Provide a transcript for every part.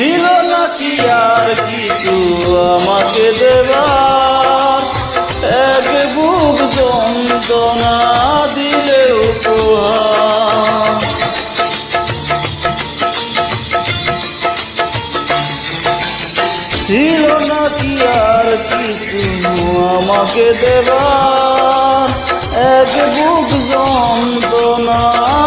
ছিল নাকি আর কিছু আমাকে দেবার? এক বুক যন্ত্রণা দিলে উপহার। ছিল নাকি আর কিছু আমাকে দেবার? এক বুক যন্ত্রণা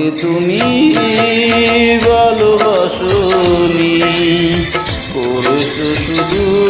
আমাকে তুমি ভালোবাসনি করেছ শুধু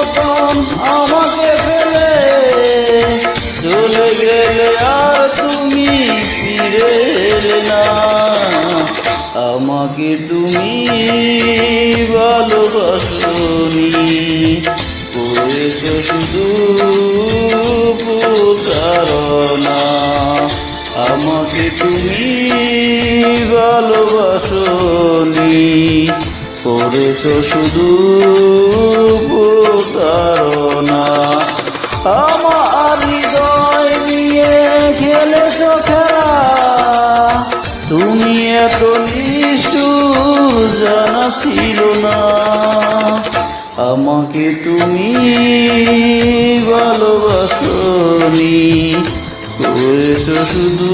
মতন আমাকে ফেলে। চলে গেলে আর তুমি ফিরে না। আমাকে তুমি ভালোবাসনি। করেছ শুধু প্রতারণা আমাকে তুমি করেছ শুধু প্রতারণা আমার হৃদয় নিয়ে খেলেছ খেলা। তুমি এত নিষ্ঠুর জানা ছিল না। আমাকে তুমি ভালোবাসনি। করেছ শুধু